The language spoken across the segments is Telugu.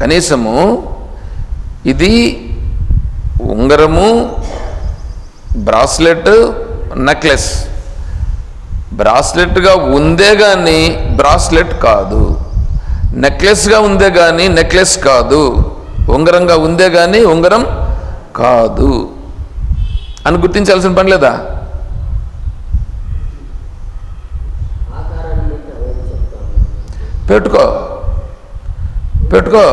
కనీసము ఇది ఉంగరము బ్రాస్లెట్ నెక్లెస్. బ్రాస్లెట్గా ఉందే కానీ బ్రాస్లెట్ కాదు. నెక్లెస్గా ఉందే కానీ నెక్లెస్ కాదు. ఉంగరంగా ఉందే కానీ ఉంగరం కాదు. అని గుర్తించాల్సిన పని లేదా? పెట్టుకో. పెట్టుకో.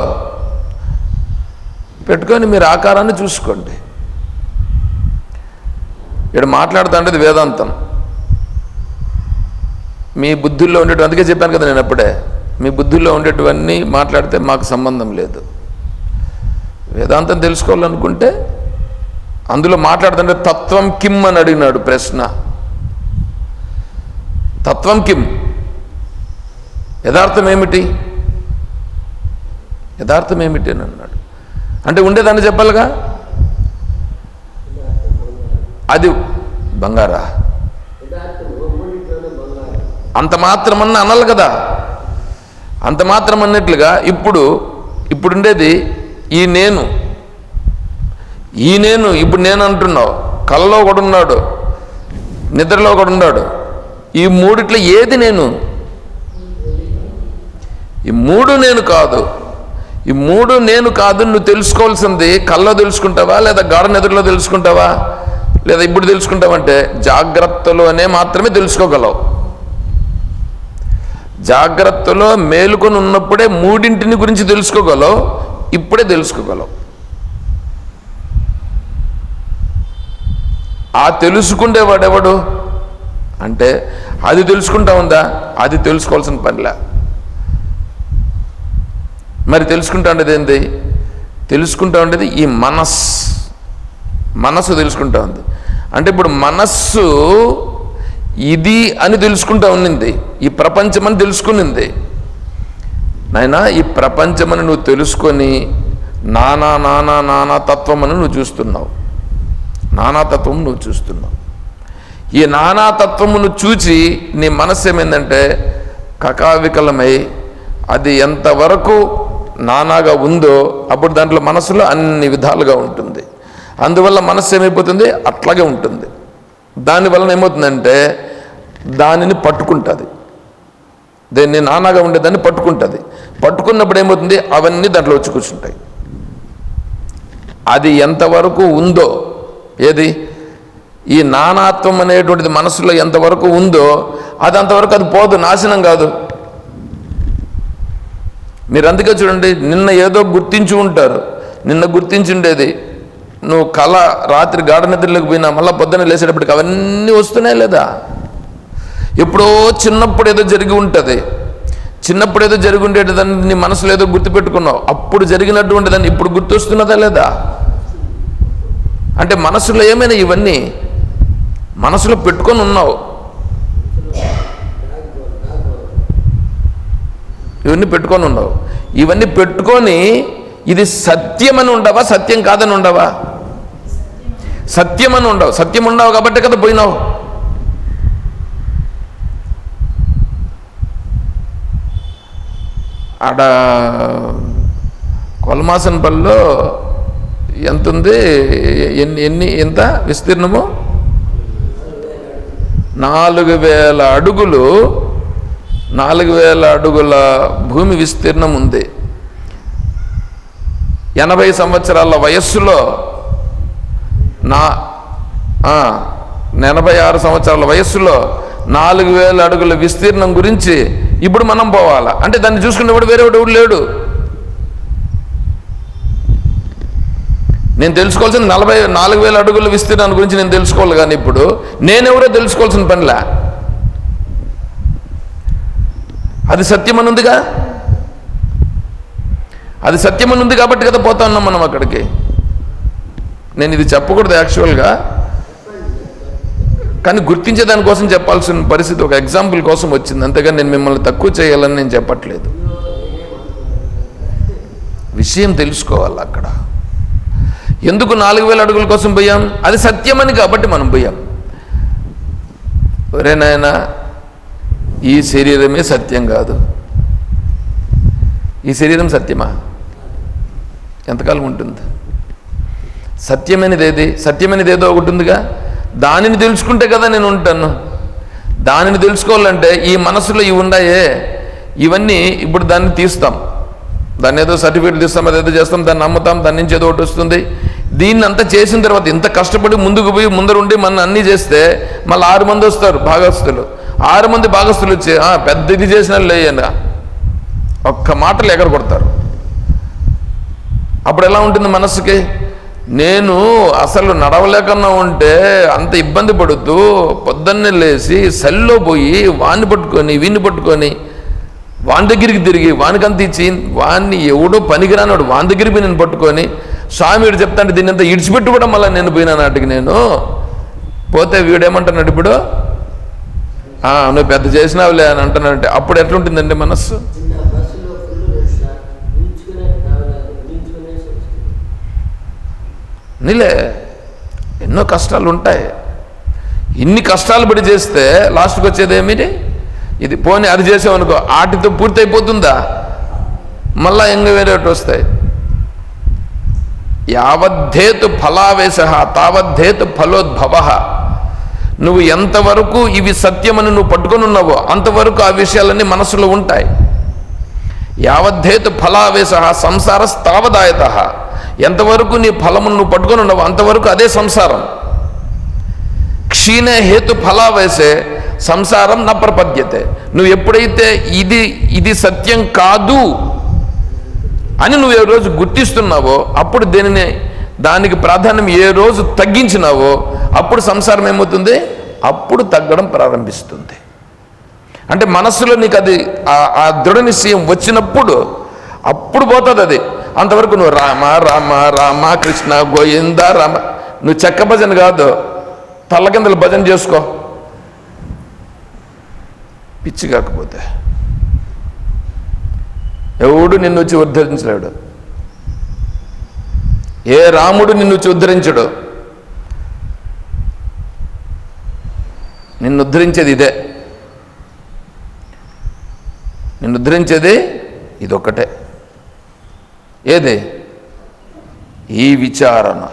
పెట్టుకొని మీరు ఆకారాన్ని చూసుకోండి. ఇక్కడ మాట్లాడుతుండేది వేదాంతం. మీ బుద్ధుల్లో ఉండేటు అందుకే చెప్పాను కదా నేను అప్పుడే మీ బుద్ధుల్లో ఉండేటివన్నీ మాట్లాడితే మాకు సంబంధం లేదు. వేదాంతం తెలుసుకోవాలనుకుంటే అందులో మాట్లాడుతుంటే తత్వం కిమ్ అని అడిగినాడు ప్రశ్న. తత్వం కిమ్. యథార్థం ఏమిటి? యథార్థం ఏమిటి అని అన్నాడు. అంటే ఉండేదాన్ని చెప్పాలిగా? అది బంగారా. అంత మాత్రమన్న అనాలి కదా. అంత మాత్రం అన్నట్లుగా ఇప్పుడు ఇప్పుడుండేది ఈ నేను. ఈ నేను ఇప్పుడు నేను అంటున్నావు. కళ్ళలో ఒకడు ఉన్నాడు. నిద్రలో ఒకడు ఉన్నాడు. ఈ మూడిట్లో ఏది నేను? ఈ మూడు నేను కాదు. ఈ మూడు నేను కాదు నువ్వు తెలుసుకోవాల్సింది కళ్ళలో తెలుసుకుంటావా లేదా గాఢ నిద్రలో తెలుసుకుంటావా లేదా ఇప్పుడు తెలుసుకుంటావంటే జాగ్రత్తలోనే మాత్రమే తెలుసుకోగలవు. జాగ్రత్తలో మేలుకొని ఉన్నప్పుడే మూడింటిని గురించి తెలుసుకోగలవు ఇప్పుడే తెలుసుకోగలవు. ఆ తెలుసుకుండేవాడెవడు? అంటే అది తెలుసుకుంటా ఉందా? అది తెలుసుకోవాల్సిన పనిలే. మరి తెలుసుకుంటా ఉండేది ఏంది? తెలుసుకుంటా ఉండేది ఈ మనస్. మనస్సు తెలుసుకుంటా ఉంది. అంటే ఇప్పుడు మనస్సు ఇది అని తెలుసుకుంటా ఉన్నింది. ఈ ప్రపంచం అని తెలుసుకునింది. నాయన ఈ ప్రపంచమని నువ్వు తెలుసుకొని నానా నానా నానా తత్వం అని నువ్వు చూస్తున్నావు. నానాతత్వం నువ్వు చూస్తున్నావు. ఈ నానాతత్వమును చూచి నీ మనస్సు ఏమైందంటే కకావికలమై అది ఎంతవరకు నానాగా ఉందో అప్పుడు దాంట్లో మనసులో అన్ని విధాలుగా ఉంటుంది. అందువల్ల మనస్సు ఏమైపోతుంది? అట్లాగే ఉంటుంది. దానివలన ఏమవుతుందంటే దానిని పట్టుకుంటుంది. దీన్ని నానాగా ఉండేదాన్ని పట్టుకుంటుంది. పట్టుకున్నప్పుడు ఏమవుతుంది? అవన్నీ దాంట్లో వచ్చి కూర్చుంటాయి. అది ఎంతవరకు ఉందో ఏది? ఈ నానాత్వం అనేటువంటిది మనసులో ఎంతవరకు ఉందో అది అంతవరకు అది పోదు నాశనం కాదు. మీరు అందుకే చూడండి నిన్న ఏదో గుర్తించి ఉంటారు. నిన్న గుర్తించిండేది నువ్వు కళ రాత్రి గాఢ నిద్రలోకి పోయినా మళ్ళీ పొద్దున్న లేచేటప్పటికి అవన్నీ వస్తున్నాయి లేదా? ఎప్పుడో చిన్నప్పుడు ఏదో జరిగి ఉంటుంది. చిన్నప్పుడు ఏదో జరిగి ఉండేటదాన్ని నీ మనసులో ఏదో గుర్తుపెట్టుకున్నావు అప్పుడు జరిగినటువంటి దాన్ని ఇప్పుడు గుర్తొస్తున్నదా లేదా? అంటే మనసులో ఏమైనా ఇవన్నీ? మనసులో పెట్టుకొని ఉన్నావు. ఇవన్నీ పెట్టుకొని ఉండవు. ఇవన్నీ పెట్టుకొని ఇది సత్యమని ఉండవా సత్యం కాదని ఉండవా? సత్యమని ఉండవు. సత్యం ఉండవు కాబట్టి కదా పోయినావు. ఆడ కొలమాసనపల్లిలో ఎంత ఉంది ఎన్ని ఎన్ని ఎంత విస్తీర్ణము? నాలుగు వేల అడుగులు నాలుగు వేల అడుగుల భూమి విస్తీర్ణం ఉంది. ఎనభై సంవత్సరాల వయస్సులో నా ఎనభై ఆరు సంవత్సరాల వయస్సులో నాలుగు వేల అడుగుల విస్తీర్ణం గురించి ఇప్పుడు మనం పోవాలా? అంటే దాన్ని చూసుకునేవాడు వేరేవాడు లేడు. నేను తెలుసుకోవాల్సిన నలభై నాలుగు వేల అడుగుల విస్తీర్ణాన్ని గురించి నేను తెలుసుకోవాలి కానీ ఇప్పుడు నేనెవరో తెలుసుకోవాల్సిన పనిలా? అది సత్యమని ఉందిగా అది సత్యమని ఉంది కాబట్టి కదా పోతా ఉన్నాం మనం అక్కడికి. నేను ఇది చెప్పకూడదు యాక్చువల్గా. కానీ గుర్తించే దానికోసం చెప్పాల్సిన పరిస్థితి ఒక ఎగ్జాంపుల్ కోసం వచ్చింది. అంతేగాని నేను మిమ్మల్ని తక్కువ చేయాలని నేను చెప్పట్లేదు. విషయం తెలుసుకోవాలి అక్కడ. ఎందుకు నాలుగు వేల అడుగుల కోసం పోయాం? అది సత్యమని కాబట్టి మనం పోయాం. ఒరే నాయనా ఈ శరీరమే సత్యం కాదు. ఈ శరీరం సత్యమా? ఎంతకాలం ఉంటుంది? సత్యమైనది ఏది సత్యమైనది ఏదో ఒకటి ఉందిగా? దానిని తెలుసుకుంటే కదా నేను ఉంటాను. దానిని తెలుసుకోవాలంటే ఈ మనసులో ఇవి ఉన్నాయే ఇవన్నీ ఇప్పుడు దాన్ని తీస్తాం. దాన్ని ఏదో సర్టిఫికేట్ తీస్తాం అదేదో చేస్తాం దాన్ని నమ్ముతాం దాని నుంచి ఏదో ఒకటి వస్తుంది. దీన్ని అంతా చేసిన తర్వాత ఇంత కష్టపడి ముందుకు పోయి ముందరుండి మన అన్నీ చేస్తే మళ్ళీ ఆరు మంది వస్తారు భాగస్తులు ఆరు మంది భాగస్తులు వచ్చి పెద్ద ఇది చేసిన లేయన ఒక్క మాటలు ఎగర కొడతారు. అప్పుడు ఎలా ఉంటుంది మనసుకి? నేను అసలు నడవలేకన్నా ఉంటే అంత ఇబ్బంది పడుతూ పొద్దున్నే లేచి సల్లో పోయి వాణ్ణి పట్టుకొని వీణ్ణి పట్టుకొని వాని దగ్గరికి తిరిగి వానికంత ఇచ్చి వాన్ని ఎవడో పనికిరానివాడు వాని దగ్గరికి పోయి నేను పట్టుకొని స్వామి వీడు చెప్తాంటే దీన్ని అంతా ఇడిచిపెట్టుకోవడం కూడా మళ్ళీ నేను పోయినా నాటికి నేను. పోతే వీడేమంటున్నాడు ఇప్పుడు? నువ్వు పెద్ద చేసినావులే అని అంటున్నాడంటే అప్పుడు ఎట్లుంటుందండి మనస్సు? నీలే ఎన్నో కష్టాలు ఉంటాయి ఇన్ని కష్టాలు పడి చేస్తే లాస్ట్కి వచ్చేది ఏమిటి? ఇది పోనీ అది చేసామనుకో ఆటితో పూర్తి అయిపోతుందా మళ్ళా ఎంగ వేరేటి వస్తాయి. యావద్ధేతు ఫలావేశ తావద్ధేతు ఫలోద్భవ. నువ్వు ఎంతవరకు ఇవి సత్యమని నువ్వు పట్టుకొని ఉన్నావో అంతవరకు ఆ విషయాలన్నీ మనసులో ఉంటాయి. యావద్ధేతు ఫలావేశ సంసార స్థావదాయత. ఎంతవరకు నీ ఫలమును నువ్వు పట్టుకొని ఉన్నావో అంతవరకు అదే సంసారం. క్షీణ హేతు ఫలావేసే సంసారం నా ప్రపద్యతే. నువ్వు ఎప్పుడైతే ఇది ఇది సత్యం కాదు అని నువ్వు ఏ రోజు గుర్తిస్తున్నావో అప్పుడు దీనిని దానికి ప్రాధాన్యం ఏ రోజు తగ్గించినావో అప్పుడు సంసారం ఏమవుతుంది? అప్పుడు తగ్గడం ప్రారంభిస్తుంది. అంటే మనస్సులో నీకు అది ఆ- దృఢ నిశ్చయం వచ్చినప్పుడు అప్పుడు పోతుంది అది. అంతవరకు నువ్వు రామ రామ రామ కృష్ణ గోయింద రామ. నువ్వు చెక్క భజన కాదు. తల్లకిందలు భజన చేసుకో. పిచ్చి కాకపోతే. ఎవడు నిన్ను వచ్చి ఉద్ధరించలేడు. ఏ రాముడు నిన్ను వచ్చి ఉద్ధరించడు. నిన్ను ఉద్ధరించేది ఇదే. నిన్ను ఉద్ధరించేది ఇదొక్కటే. ఏది? ఈ విచారణ.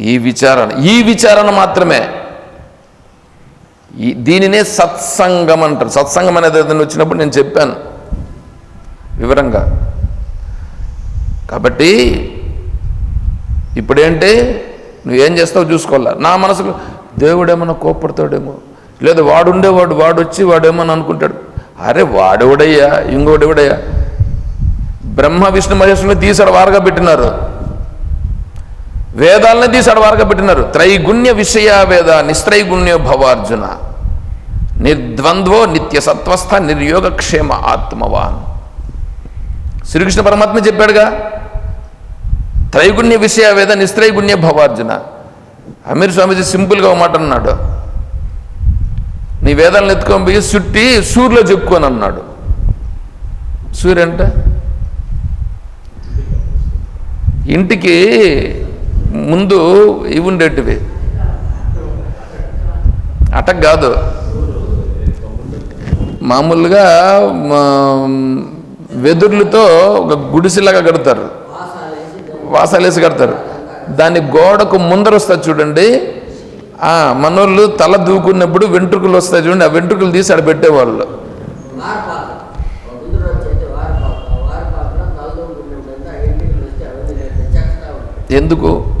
ఈ విచారణ. ఈ విచారణ మాత్రమే. ఈ దీనినే సత్సంగం అంటారు. సత్సంగం అనేది ఏదైనా వచ్చినప్పుడు నేను చెప్పాను. వివరంగా. కాబట్టి ఇప్పుడేంటి? నువ్వేం చేస్తావు చూసుకోవాలా. నా మనసుకు దేవుడేమన్నా కోపడతాడేమో లేదా వాడుండేవాడు వాడు వచ్చి వాడేమని అనుకుంటాడు? అరే వాడెవడయ్యా? ఇంకోడెవడయ్యా? బ్రహ్మ విష్ణు మహేశ్వరుని తీసాడు వారగా పెట్టినారు. వేదాలని తీసాడు వారగా పెట్టినారు. త్రైగుణ్య విషయ వేద నిస్త్రైగుణ్య భవార్జున. నిర్ద్వంద్వో నిత్య సత్వస్థ నిర్యోగక్షేమ ఆత్మవాన్. శ్రీకృష్ణ పరమాత్మ చెప్పాడుగా త్రైగుణ్య విషయ వేద నిస్త్రైగుణ్య భవార్జున. అమీర్ స్వామీజీ సింపుల్గా ఒక మాట అన్నాడు. నీ వేదాలను ఎత్తుకొని పోయి చుట్టి సూర్యులో చెప్పుకొని అన్నాడు. సూర్య అంటే? ఇంటికి ముందు ఇవి ఉండేటివి. అటక్ కాదు. మామూలుగా మా, వెదుర్లతో ఒక గుడిసెలాగా కడతారు. వాసాలేసి కడతారు. దాని గోడకు ముందర వస్తుంది చూడండి. ఆ, మనోళ్ళు తల దూకున్నప్పుడు వెంట్రుకలు వస్తాయి చూడండి. ఆ వెంట్రుకలు తీసి ఆడ పెట్టేవాళ్ళు. ఎందుకు?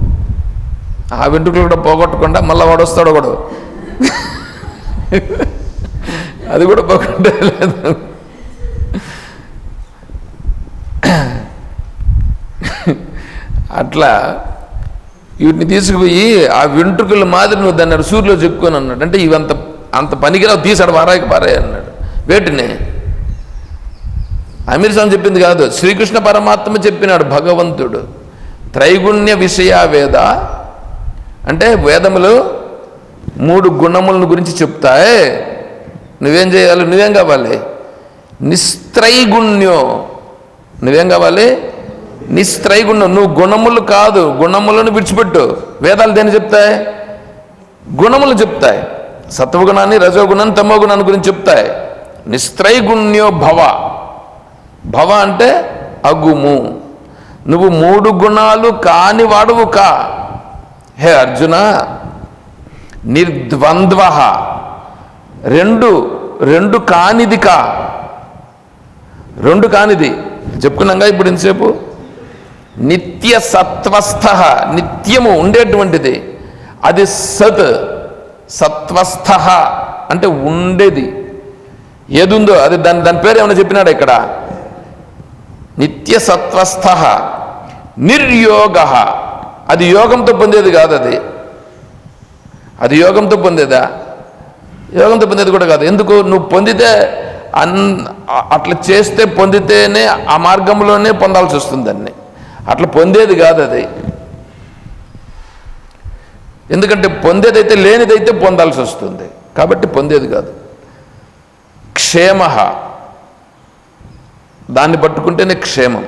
ఆ వెంట్రుకలు కూడా పోగొట్టకుండా మళ్ళీ వాడు. వస్తాడు ఒకడు అది కూడా పోగొట్టే లేదు. అట్లా వీటిని తీసుకుపోయి ఆ వెంట్రుకల మాదిరి నువ్వు దాన్ని సూర్యులో చెప్పుకొని అన్నాడు. అంటే ఇవంత అంత పనికిరావు తీసాడు వారాయికి పారాయి అన్నాడు. వేటిని? అమీర్ స్వామి చెప్పింది కాదు. శ్రీకృష్ణ పరమాత్మ చెప్పినాడు భగవంతుడు. త్రైగుణ్య విషయ వేద. అంటే వేదములు మూడు గుణములను గురించి చెప్తాయి. నువ్వేం చేయాలి? నువ్వేం కావాలి? నిస్త్రైగుణ్యో. నువ్వేం కావాలి? నిస్త్రైగుణం నువ్వు గుణములు కాదు గుణములను విడిచిపెట్టు. వేదాలు దేని చెప్తాయి? గుణములు చెప్తాయి. సత్వగుణాన్ని రజోగుణాన్ని తమోగుణాన్ని గురించి చెప్తాయి. నిస్త్రైగుణ్యో భవ. భవ అంటే అగుము. నువ్వు మూడు గుణాలు కాని వాడువు కా? హే అర్జున నిర్ద్వంద్వ. రెండు రెండు కానిది కా? రెండు కానిది. చెప్పుకున్నాగా ఇప్పుడు ఇంతసేపు? నిత్య సత్వస్థ నిత్యము ఉండేటువంటిది. అది సత్ సత్వస్థ అంటే ఉండేది. ఏదుందో అది దాని దాని పేరు ఏమైనా చెప్పినాడు ఇక్కడ? నిత్య సత్వస్థ నిర్యోగ. అది యోగంతో పొందేది కాదు అది. అది యోగంతో పొందేదా? యోగంతో పొందేది కూడా కాదు. ఎందుకు? నువ్వు పొందితే అన్ అట్లా చేస్తే పొందితేనే ఆ మార్గంలోనే పొందాల్సి వస్తుంది దాన్ని. అట్లా పొందేది కాదు అది. ఎందుకంటే పొందేదైతే లేనిదైతే పొందాల్సి వస్తుంది. కాబట్టి పొందేది కాదు. క్షేమ దాన్ని పట్టుకుంటేనే క్షేమం.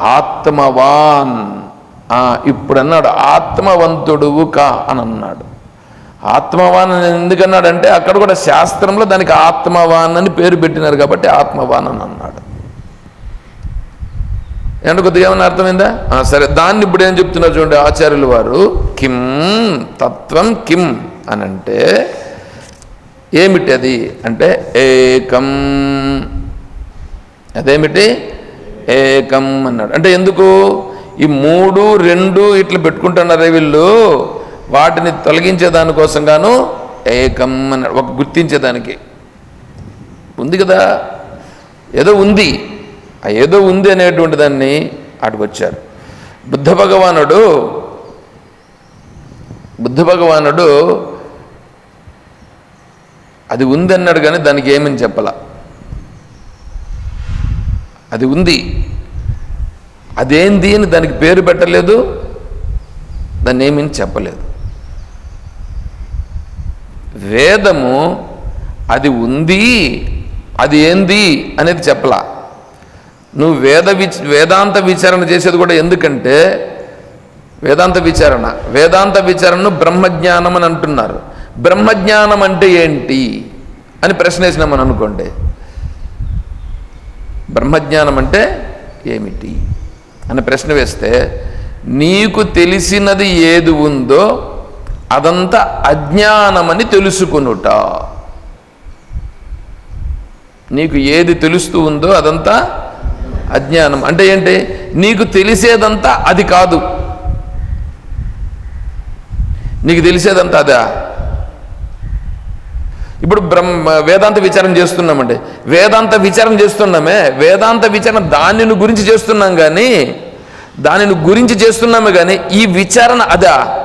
ఆత్మవాన్. ఆ, ఇప్పుడు అన్నాడు ఆత్మవంతుడువు కా అని అన్నాడు ఆత్మవాన్ అని ఎందుకన్నాడంటే అక్కడ కూడా శాస్త్రంలో దానికి ఆత్మవాన్ అని పేరు పెట్టినారు కాబట్టి ఆత్మవాన్ అని అన్నాడు. ఏంటో కొద్దిగా ఏమైనా అర్థమైందా? సరే దాన్ని ఇప్పుడు ఏం చెప్తున్నారు చూడండి ఆచార్యులు వారు కిం తత్వం కిం అని అంటే ఏమిటి అది అంటే ఏకం. అదేమిటి? ఏకం అన్నాడు. అంటే ఎందుకు? ఈ మూడు రెండు ఇట్లా పెట్టుకుంటున్నారే వీళ్ళు. వాటిని తొలగించే దానికోసం గాను ఏకం అన్నాడు. ఒక గుర్తించేదానికి ఉంది కదా? ఏదో ఉంది. ఏదో ఉంది అనేటువంటి దాన్ని అటుకొచ్చారు బుద్ధ భగవానుడు బుద్ధ భగవానుడు అది ఉంది అన్నాడు కానీ దానికి ఏమని చెప్పాల? అది ఉంది. అదేంది అని దానికి పేరు పెట్టలేదు దాన్ని ఏమని చెప్పలేదు. వేదము అది ఉంది అది ఏంది అనేది చెప్పలా. నువ్వు వేద విచ వేదాంత విచారణ చేసేది కూడా ఎందుకంటే వేదాంత విచారణ. వేదాంత విచారణను బ్రహ్మజ్ఞానం అని అంటున్నారు. బ్రహ్మజ్ఞానం అంటే ఏంటి? అని ప్రశ్న వేసినామని అనుకోండి. బ్రహ్మజ్ఞానం అంటే ఏమిటి? అని ప్రశ్న వేస్తే నీకు తెలిసినది ఏది ఉందో అదంతా అజ్ఞానమని తెలుసుకునుట. నీకు ఏది తెలుస్తూ ఉందో అదంతా అజ్ఞానం. అంటే ఏంటి? నీకు తెలిసేదంతా అది కాదు. నీకు తెలిసేదంతా అదా? ఇప్పుడు బ్రహ్మ వేదాంత విచారం చేస్తున్నామండి. వేదాంత విచారం చేస్తున్నామే. వేదాంత విచారణ దానిని గురించి చేస్తున్నాం కానీ దానిని గురించి చేస్తున్నామే కానీ ఈ విచారణ అదా?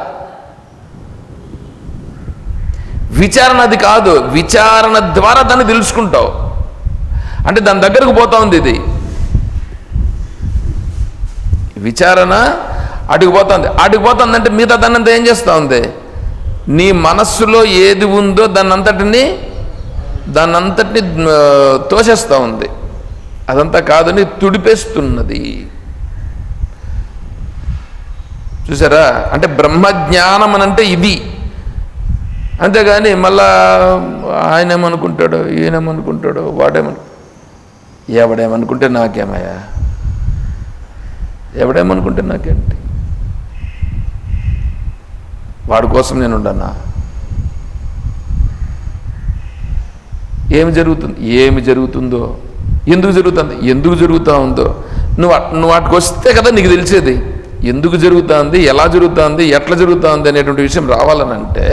విచారణ అది కాదు. విచారణ ద్వారా దాన్ని తెలుసుకుంటావు. అంటే దాని దగ్గరకు పోతా ఉంది ఇది. విచారణ అడిగిపోతుంది పోతుంది. అంటే మిగతా దాన్నంతా ఏం చేస్తూ ఉంది? నీ మనస్సులో ఏది ఉందో దాన్నంతటిని దాన్నంతటిని తోసేస్తూ ఉంది. అదంతా కాదని తుడిపేస్తున్నది. చూసారా? అంటే బ్రహ్మజ్ఞానం అని అంటే ఇది. అంతేగాని మళ్ళా ఆయన ఏమనుకుంటాడో ఈయనేమనుకుంటాడో వాడేమను ఎవడేమనుకుంటే నాకేమయ్యా? ఎవడేమనుకుంటే నాకేంటి? వాడి కోసం నేను ఉండనా ఏమి జరుగుతుంది? ఏమి జరుగుతుందో? ఎందుకు జరుగుతుంది? ఎందుకు జరుగుతూ ఉందో? నువ్వు నువ్వు వాటికి వస్తే కదా నీకు తెలిసేది. ఎందుకు జరుగుతుంది ఎలా జరుగుతుంది ఎట్లా జరుగుతుంది అనేటువంటి విషయం రావాలనంటే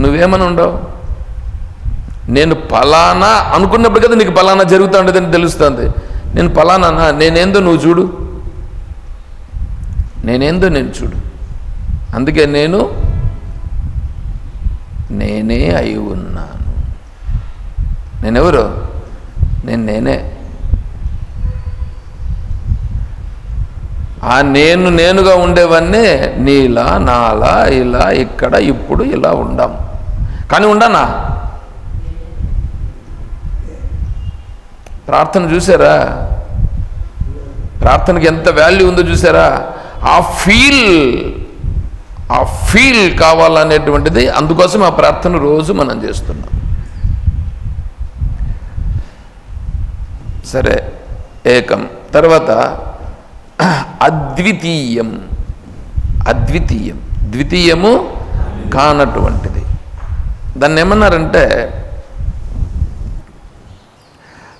నువ్వేమని ఉండవు నేను ఫలానా అనుకున్నప్పుడు కదా నీకు ఫలానా జరుగుతూ ఉండదని తెలుస్తుంది. నేను ఫలానా నేనేందో నువ్వు చూడు. నేనేందో నేను చూడు. అందుకే నేను నేనే అయి ఉన్నాను. నేనెవరు? నేను నేనే. ఆ నేను నేనుగా ఉండేవన్నీ నీలా నాలా ఇలా ఇక్కడ ఇప్పుడు ఇలా ఉండాం. కానీ ఉండనా? ప్రార్థన చూసారా? ప్రార్థనకి ఎంత వాల్యూ ఉందో చూసారా? ఆ ఫీల్ ఆ ఫీల్ కావాలనేటువంటిది అందుకోసం ఆ ప్రార్థన రోజు మనం చేస్తున్నాం. సరే ఏకం. తర్వాత అద్వితీయం. అద్వితీయం. ద్వితీయము కానటువంటిది. దాన్ని ఏమన్నారంటే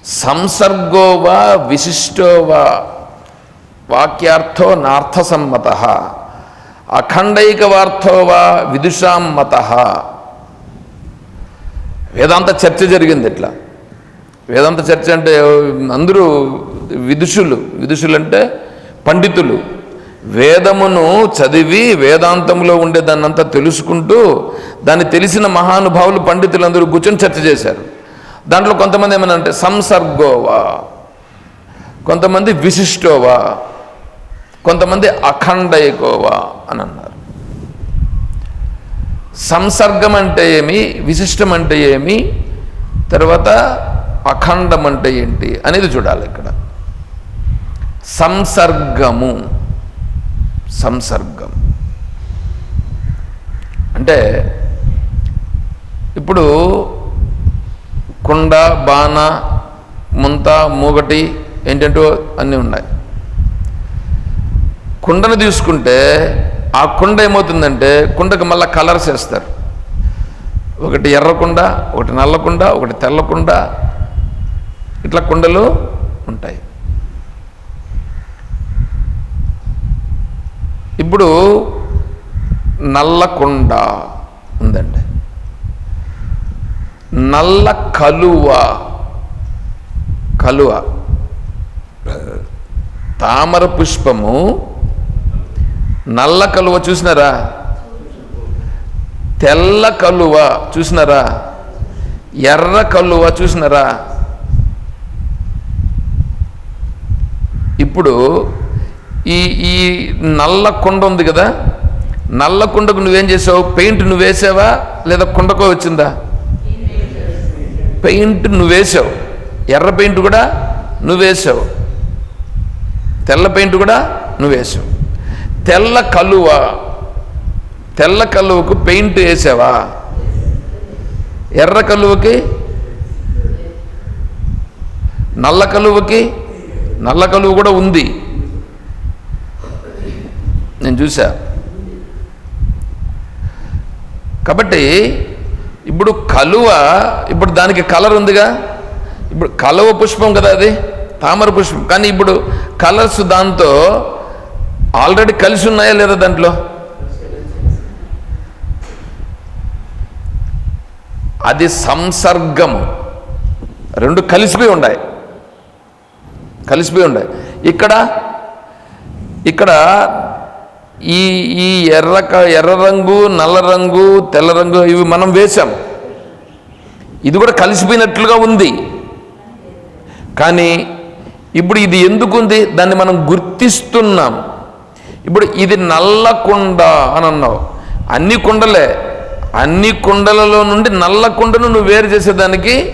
సంసర్గోవా విశిష్టోవా వాక్యార్థో నార్థసమ్మత అఖండైకవార్థోవా విదుషాం మత. వేదాంత చర్చ జరిగింది ఇట్లా. వేదాంత చర్చ అంటే అందరూ విదుషులు. విదుషులు అంటే పండితులు. వేదమును చదివి వేదాంతంలో ఉండే దాన్నంతా తెలుసుకుంటూ దాన్ని తెలిసిన మహానుభావులు పండితులందరూ కూర్చొని చర్చ చేశారు. దాంట్లో కొంతమంది ఏమైనా అంటే సంసర్గోవా కొంతమంది విశిష్టోవా కొంతమంది అఖండైకోవా అని అన్నారు సంసర్గం అంటే ఏమి విశిష్టం అంటే ఏమి తర్వాత అఖండం అంటే ఏంటి అనేది చూడాలి ఇక్కడ. సంసర్గము సంసర్గం. అంటే ఇప్పుడు కుండ బాణ ముంత మూగటి ఏంటంటో అన్నీ ఉన్నాయి. కుండను తీసుకుంటే ఆ కుండ ఏమవుతుందంటే కుండకు మళ్ళీ కలర్స్ వేస్తారు. ఒకటి ఎర్రకుండ ఒకటి నల్లకుండ ఒకటి తెల్లకుండ ఇట్లా కుండలు ఉంటాయి. ఇప్పుడు నల్లకుండ ఉందండి. నల్ల కలువ. కలువ. తామర పుష్పము. నల్ల కలువ చూసినారా? తెల్ల కలువ చూసినారా? ఎర్ర కలువ చూసినారా? ఇప్పుడు ఈ ఈ నల్ల కుండ ఉంది కదా? నల్ల కుండకు నువ్వేం చేసావు? పెయింట్ నువ్వు వేసావా లేదా కుండకో వచ్చిందా? పెయింట్ నువ్వేసావు. ఎర్ర పెయింట్ కూడా నువ్వేసావు. తెల్ల పెయింట్ కూడా నువ్వేసావు. తెల్ల కలువ తెల్ల కలువకు పెయింట్ వేసావా? ఎర్ర కలువకి? నల్ల కలువకి? నల్ల కలువ కూడా ఉంది. నేను చూసా కాబట్టి ఇప్పుడు కలువ ఇప్పుడు దానికి కలర్ ఉందిగా? ఇప్పుడు కలువ పుష్పం కదా అది? తామర పుష్పం. కానీ ఇప్పుడు కలర్స్ దాంతో ఆల్రెడీ కలిసి ఉన్నాయా లేదా దాంట్లో? అది సంసర్గము రెండు కలిసిపోయి ఉన్నాయి కలిసిపోయి ఉన్నాయి ఇక్కడ ఇక్కడ ఈ ఈ ఎర్ర ఎర్ర రంగు నల్ల రంగు తెల్ల రంగు ఇవి మనం వేశాం. ఇది కూడా కలిసిపోయినట్లుగా ఉంది. కానీ ఇప్పుడు ఇది ఎందుకుంది దాన్ని మనం గుర్తిస్తున్నాం. ఇప్పుడు ఇది నల్ల కుండ అని అన్నావు. అన్ని కుండలే. అన్ని కుండలలో నుండి నల్ల కుండను నువ్వు వేరు చేసేదానికి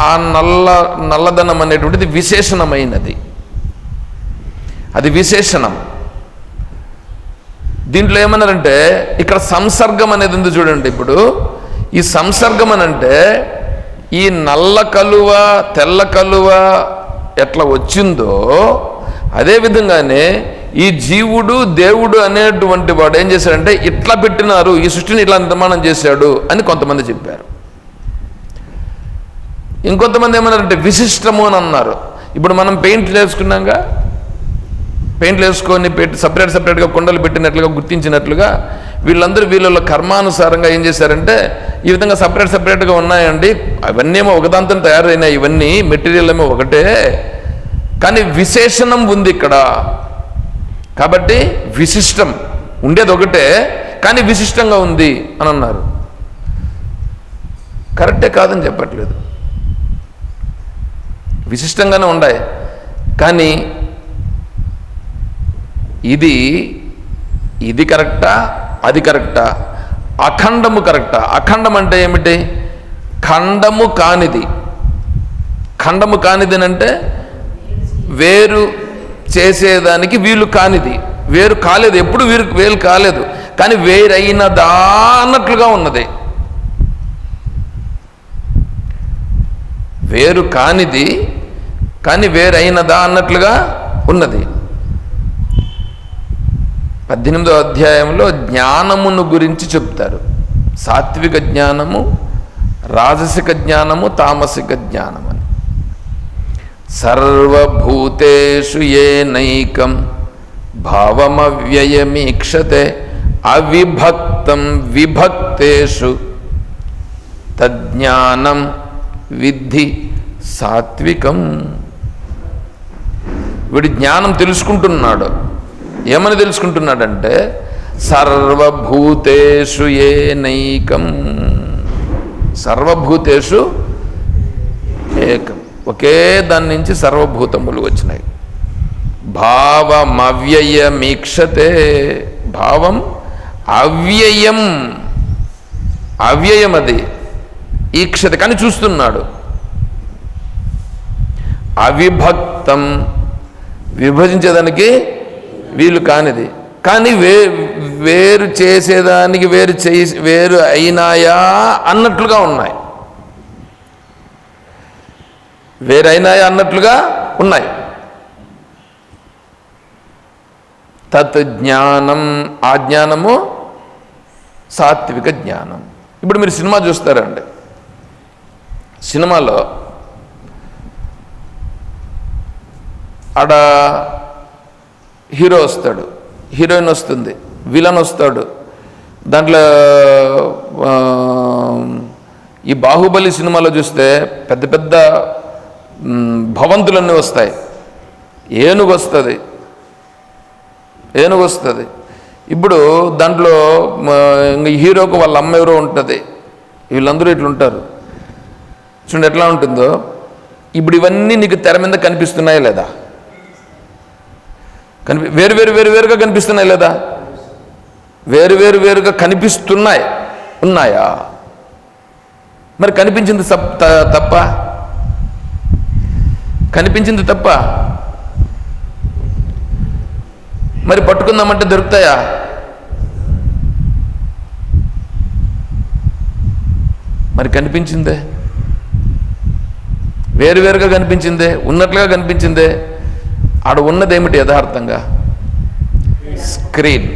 ఆ నల్ల నల్లదనం అనేటువంటిది విశేషణమైనది. అది విశేషణం. దీంట్లో ఏమన్నారంటే ఇక్కడ సంసర్గం అనేది ఉంది చూడండి ఇప్పుడు. ఈ సంసర్గం అని అంటే ఈ నల్ల కలువ తెల్ల కలువ ఎట్లా వచ్చిందో అదే విధంగానే ఈ జీవుడు దేవుడు అనేటువంటి వాడు ఏం చేశాడంటే ఇట్లా పెట్టినారు ఈ సృష్టిని ఇట్లా నిర్మాణం చేశాడు అని కొంతమంది చెప్పారు. ఇంకొంతమంది ఏమన్నారంటే విశిష్టము అని అన్నారు. ఇప్పుడు మనం పెయింట్ వేసుకున్నాగా పెయింట్లు వేసుకొని పెట్టి సపరేట్ సపరేట్గా కుండలు పెట్టినట్లుగా గుర్తించినట్లుగా వీళ్ళందరూ వీళ్ళ కర్మానుసారంగా ఏం చేశారంటే ఈ విధంగా సపరేట్ సపరేట్గా ఉన్నాయండి. అవన్నీ ఏమో ఒకదాంతో తయారైనాయి. ఇవన్నీ మెటీరియల్ ఏమో ఒకటే. కానీ విశేషణం ఉంది ఇక్కడ. కాబట్టి విశిష్టం ఉండేది ఒకటే కానీ విశిష్టంగా ఉంది అని అన్నారు. కరెక్టే కాదని చెప్పట్లేదు. విశిష్టంగానే ఉన్నాయి. కానీ ఇది ఇది కరెక్టా? అది కరెక్టా? అఖండము కరెక్టా? అఖండం అంటే ఏమిటి? ఖండము కానిది. ఖండము కానిది అంటే వేరు చేసేదానికి వీలు కానిది. వేరు కాలేదు ఎప్పుడు వీరు వేలు కాలేదు. కానీ వేరైనదా అన్నట్లుగా ఉన్నది. వేరు కానిది కానీ వేరైనదా అన్నట్లుగా ఉన్నది. పద్దెనిమిదో అధ్యాయంలో జ్ఞానమును గురించి చెప్తారు. సాత్విక జ్ఞానము రాజసిక జ్ఞానము తామసిక జ్ఞానం అని సర్వభూతేషు ఏ నైకం భావమవ్యయమీక్షతే అవిభక్తం విభక్తేషు. తజ్ఞానం విద్ధి సాత్వికం. వీడి జ్ఞానం తెలుసుకుంటున్నాడు. ఏమని తెలుసుకుంటున్నాడంటే సర్వభూతేషు ఏ నైకం. సర్వభూతేషు ఏకం. ఒకే దాని నుంచి సర్వభూతములు వచ్చినాయి. భావమవ్యయమీక్షతే భావం అవ్యయం. అవ్యయం అది. ఈక్షత. కానీ చూస్తున్నాడు. అవిభక్తం. విభజించేదానికి వీలు కానిది. కానీ వే వేరు చేసేదానికి వేరు చేసి వేరు అయినాయా అన్నట్లుగా ఉన్నాయి. వేరైనాయా అన్నట్లుగా ఉన్నాయి. తత్ జ్ఞానం ఆ జ్ఞానము సాత్విక జ్ఞానం. ఇప్పుడు మీరు సినిమా చూస్తారండి. సినిమాలో ఆడ హీరో వస్తాడు హీరోయిన్ వస్తుంది విలన్ వస్తాడు. దాంట్లో ఈ బాహుబలి సినిమాలో చూస్తే పెద్ద పెద్ద భవంతులన్నీ వస్తాయి. ఏనుగు వస్తుంది. ఏనుగు వస్తుంది. ఇప్పుడు దాంట్లో ఇంక హీరోకు వాళ్ళ అమ్మ ఎవరో ఉంటుంది. వీళ్ళందరూ ఇట్లుంటారు చూడండి ఎట్లా ఉంటుందో. ఇప్పుడు ఇవన్నీ నీకు తెర మీద కనిపిస్తున్నాయా లేదా? కనిపి వేరు వేరు వేరు వేరుగా కనిపిస్తున్నాయి లేదా? వేరు వేరు వేరుగా కనిపిస్తున్నాయి. ఉన్నాయా? మరి కనిపించింది తప్ప? కనిపించింది తప్ప? మరి పట్టుకుందామంటే దొరుకుతాయా? మరి కనిపించిందే? వేరువేరుగా కనిపించిందే? ఉన్నట్లుగా కనిపించిందే? ఆడ ఉన్నదేమిటి యథార్థంగా? స్క్రీన్.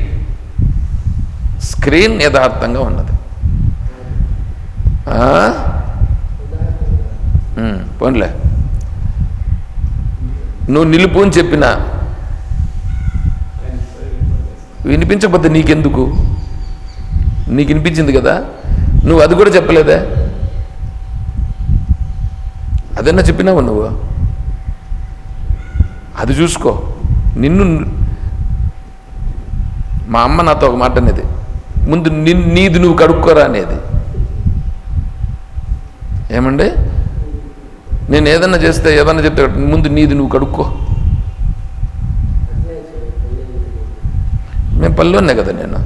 స్క్రీన్ యథార్థంగా ఉన్నది. పోన్లే. నువ్వు నిలుపు అని చెప్పినా. వినిపించకపోతే నీకెందుకు? నీకు వినిపించింది కదా? నువ్వు అది కూడా చెప్పలేదే? అదన్నా చెప్పినావు నువ్వు? అది చూసుకో. నిన్ను మా అమ్మ నాతో ఒక మాట అనేది. ముందు నీది నువ్వు కడుక్కోరా అనేది. ఏమండి? నేను ఏదన్నా చేస్తే ఏదన్నా చెప్తే ముందు నీది నువ్వు కడుక్కో. నేను మేము పల్లెనే కదా నేను.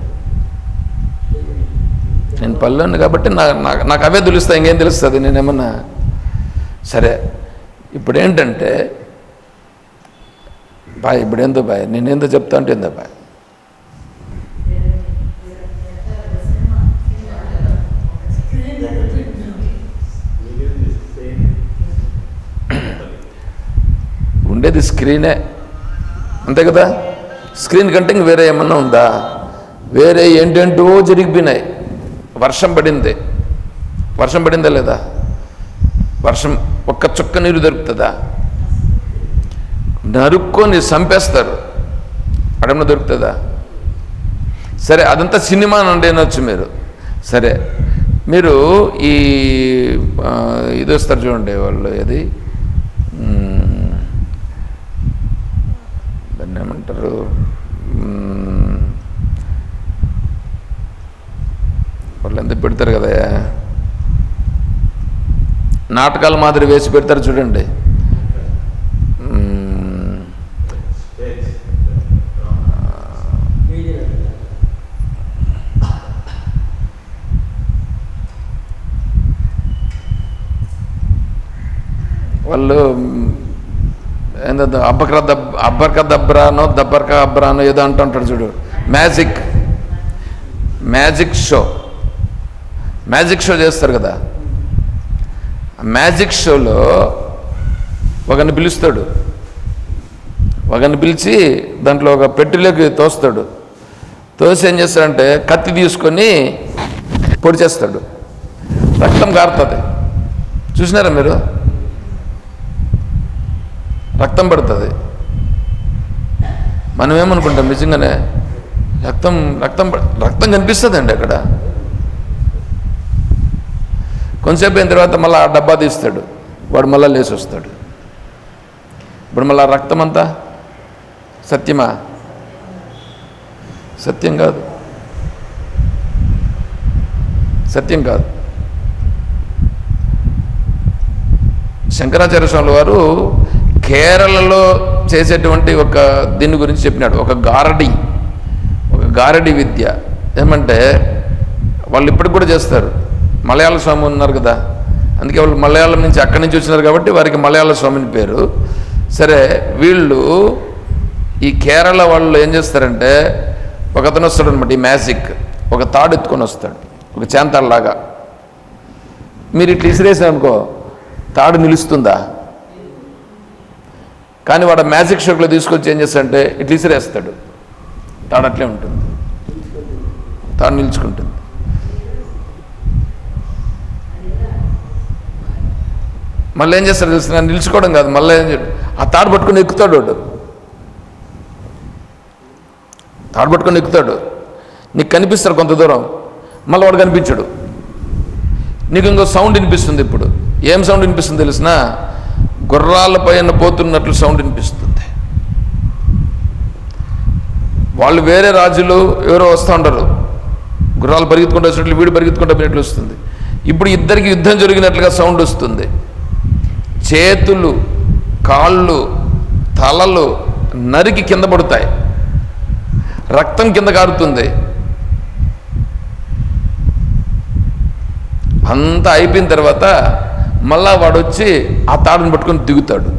నేను పల్లెన్ను కాబట్టి నాకు నాకు అవే తెలుస్తాయి ఇంకేం తెలుస్తుంది? నేనేమన్నా సరే ఇప్పుడు ఏంటంటే బాయ్ ఇప్పుడు ఏందో బాయ్? నేనేందో చెప్తా అంటే ఏందో బాయ్? ఉండేది స్క్రీనే. అంతే కదా? స్క్రీన్ కంటే ఇంక వేరే ఏమన్నా ఉందా? వేరే ఏంటేంటో జరిగిపోయినాయి. వర్షం పడింది. వర్షం పడిందా లేదా? వర్షం ఒక్క చుక్క నీరు దొరుకుతుందా? నరుక్కొని చంపేస్తారు. అడమన దొరుకుతుందా? సరే అదంతా సినిమా నుండి అనొచ్చు మీరు. సరే మీరు ఈ ఇది వస్తారు చూడండి వాళ్ళు ఏది? దాన్ని ఏమంటారు? వాళ్ళు ఎంత పెడతారు కదా? నాటకాల మాదిరి వేసి పెడతారు చూడండి. వాళ్ళు ఏందో అబ్బకర దబ్ అబ్బర్క దబ్రానో దబ్బర్క అబ్రానో ఏదో అంటుంటాడు చూడు. Magic. Magic show. Magic show చేస్తారు కదా. మ్యాజిక్ షోలో ఒకరిని పిలుస్తాడు. ఒకరిని పిలిచి దాంట్లో ఒక పెట్టెలోకి తోస్తాడు. తోసి ఏం చేస్తాడంటే కత్తి తీసుకొని పొడి చేస్తాడు. రక్తం కారుతుంది. చూసినారా మీరు? రక్తం పడుతుంది. మనం ఏమనుకుంటాం నిజంగానే రక్తం రక్తం రక్తం రక్తం కనిపిస్తుందండి అక్కడ. కొంతసేపు అయిన తర్వాత మళ్ళీ ఆ డబ్బా తీస్తాడు. వాడు మళ్ళీ లేచి వస్తాడు. ఇప్పుడు మళ్ళీ ఆ రక్తం అంతా సత్యమా? సత్యం కాదు. సత్యం కాదు. శంకరాచార్య స్వామి వారు కేరళలో చేసేటువంటి ఒక దీని గురించి చెప్పినాడు. ఒక గారడి. ఒక గారడి విద్య. ఏమంటే వాళ్ళు ఇప్పటికి కూడా చేస్తారు. మలయాళ స్వామి ఉన్నారు కదా. అందుకే వాళ్ళు మలయాళం నుంచి అక్కడి నుంచి వచ్చినారు కాబట్టి వారికి మలయాళ స్వామిని పేరు. సరే వీళ్ళు ఈ కేరళ వాళ్ళు ఏం చేస్తారంటే ఒక అతను వస్తాడు అనమాట ఈ మ్యాజిక్. ఒక తాడు ఎత్తుకొని వస్తాడు. ఒక చేంతాడులాగా. మీరు ఇట్లా ఇసిరేసారనుకో తాడు నిలుస్తుందా? కానీ వాడు మ్యాజిక్ షోక్లో తీసుకొచ్చి ఏం చేస్తాడంటే ఇట్లా ఇసిరేస్తాడు తాడు అట్లే ఉంటుంది. తాడు నిలుచుకుంటుంది. మళ్ళీ ఏం చేస్తాడు తెలుసు? నిలుచుకోవడం కాదు మళ్ళీ ఏం చేయడు ఆ తాడు పట్టుకొని ఎక్కుతాడు వాడు. తాడు పట్టుకొని ఎక్కుతాడు. నీకు కనిపిస్తాడు కొంత దూరం. మళ్ళీ వాడు కనిపించడు. నీకు ఇంకో సౌండ్ వినిపిస్తుంది ఇప్పుడు. ఏం సౌండ్ వినిపిస్తుంది తెలిసినా? గుర్రాల పైన పోతున్నట్లు సౌండ్ వినిపిస్తుంది. వాళ్ళు వేరే రాజులు ఎవరో వస్తూ ఉంటారు గుర్రాలు పరిగెత్తుకుంటూ వచ్చినట్లు వీడు పరిగెత్తుకుంటూ పోయినట్లు వస్తుంది. ఇప్పుడు ఇద్దరికి యుద్ధం జరిగినట్లుగా సౌండ్ వస్తుంది. చేతులు కాళ్ళు తలలు నరికి కింద పడతాయి. రక్తం కింద కారుతుంది. అంతా అయిపోయిన తర్వాత మళ్ళా వాడు వచ్చి ఆ తాడుని పట్టుకొని దిగుతాడు.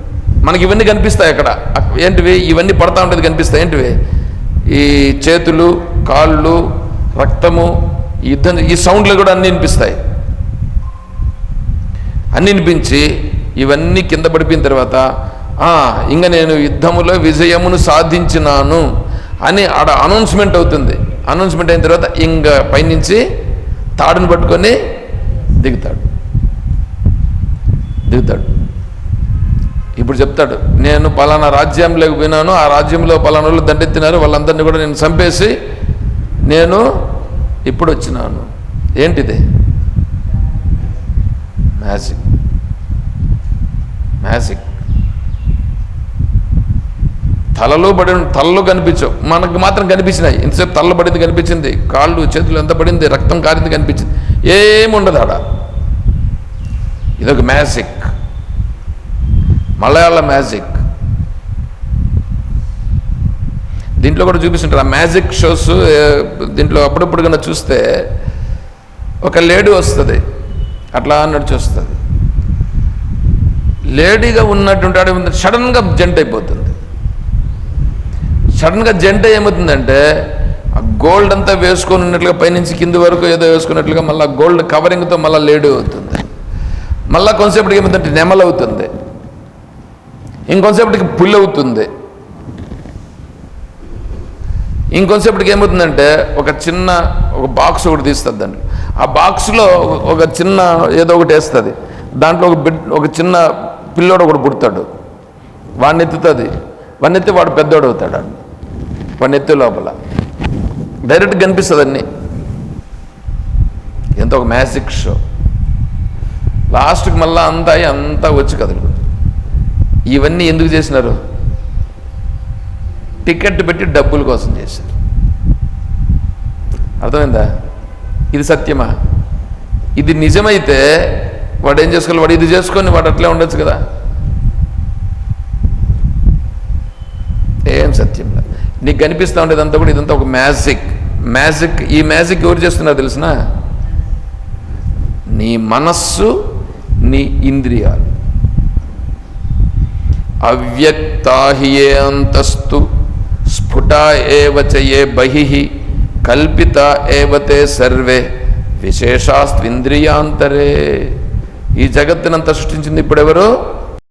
మనకి ఇవన్నీ కనిపిస్తాయి అక్కడ. ఏంటివి? ఇవన్నీ పడతా ఉండేది కనిపిస్తాయి. ఏంటివి? ఈ చేతులు కాళ్ళు రక్తము ఈ యుద్ధం ఈ సౌండ్లు కూడా అన్నీ వినిపిస్తాయి. అన్ని వినిపించి ఇవన్నీ కింద పడిపోయిన తర్వాత ఇంకా నేను యుద్ధములో విజయమును సాధించినాను అని ఆడ అనౌన్స్మెంట్ అవుతుంది. అనౌన్స్మెంట్ అయిన తర్వాత ఇంక పైనుంచి తాడుని పట్టుకొని దిగుతాడు. దిగుతాడు. ఇప్పుడు చెప్తాడు నేను పలానా రాజ్యంలోకి పోయినాను ఆ రాజ్యంలో పలానా వాళ్ళు దండెత్తినారు వాళ్ళందరినీ కూడా నేను చంపేసి నేను ఇప్పుడు వచ్చినాను. ఏంటిది? మ్యాజిక్ మ్యాజిక్ తలలో పడి తలలో కనిపించవు. మనకు మాత్రం కనిపించినాయి. ఇంతసేపు తలలో పడింది కనిపించింది. కాళ్ళు చేతులు ఎంత పడింది? రక్తం కారింది కనిపించింది. ఏముండదు ఆడ. ఇదొక మ్యాజిక్ మలయాళ మ్యాజిక్. దీంట్లో కూడా చూపిస్తుంటారు. ఆ మ్యాజిక్ షోస్ దీంట్లో అప్పుడప్పుడు కన్నా చూస్తే ఒక లేడీ వస్తుంది. అట్లా నడిచి వస్తుంది. లేడీగా ఉన్నటువంటి ఆడ సడన్గా జంట్ అయిపోతుంది. సడన్గా జంట ఏమవుతుందంటే ఆ గోల్డ్ అంతా వేసుకొని ఉన్నట్లుగా పైనుంచి కింది వరకు ఏదో వేసుకున్నట్లుగా మళ్ళీ గోల్డ్ కవరింగ్తో మళ్ళీ లేడీ అవుతుంది. మళ్ళీ కొంతసేపటికి ఏమవుతుందంటే నెమలవుతుంది. ఇంకొంతసేపటికి పుల్ అవుతుంది ఇంకొంతసేపటికి ఏమవుతుందంటే ఒక చిన్న ఒక బాక్స్ ఒకటి తీస్తుంది దాన్ని. ఆ బాక్స్లో ఒక చిన్న ఏదో ఒకటి వేస్తుంది. దాంట్లో ఒక బిడ్ ఒక చిన్న పిల్లోడు ఒకటి పుడతాడు. వాడిని ఎత్తుతుంది వాడిని ఎత్తి వాడు పెద్దోడు అవుతాడు వాడిని ఎత్తే లోపల. డైరెక్ట్ కనిపిస్తుంది అన్నీ. ఎంత ఒక మ్యాజిక్ షో. లాస్ట్కి మళ్ళీ అంతా అంతా వచ్చి కదలు ఇవన్నీ ఎందుకు చేసినారు? టికెట్ పెట్టి డబ్బుల కోసం చేశారు. అర్థమైందా? ఇది సత్యమా? ఇది నిజమైతే వాడు ఏం చేసుకోవాలి? వాడు ఇది చేసుకొని వాడు అట్లే ఉండొచ్చు కదా. ఏం సత్యం లేదు. నీకు కనిపిస్తూ ఉండేదంతా కూడా ఇదంతా ఒక మ్యాజిక్. మ్యాజిక్ ఈ మ్యాజిక్ ఎవరు చేస్తున్నారు తెలిసిన? నీ మనస్సు నీ ఇంద్రియాలు. అవ్యక్తాహియే అంతస్తు స్ఫుట ఏవచయే ఏ బహి కల్పిత ఏవతే సర్వే విశేషాస్త్వింద్రియాంతరే. ఈ జగత్తునంతా సృష్టించింది ఇప్పుడెవరు?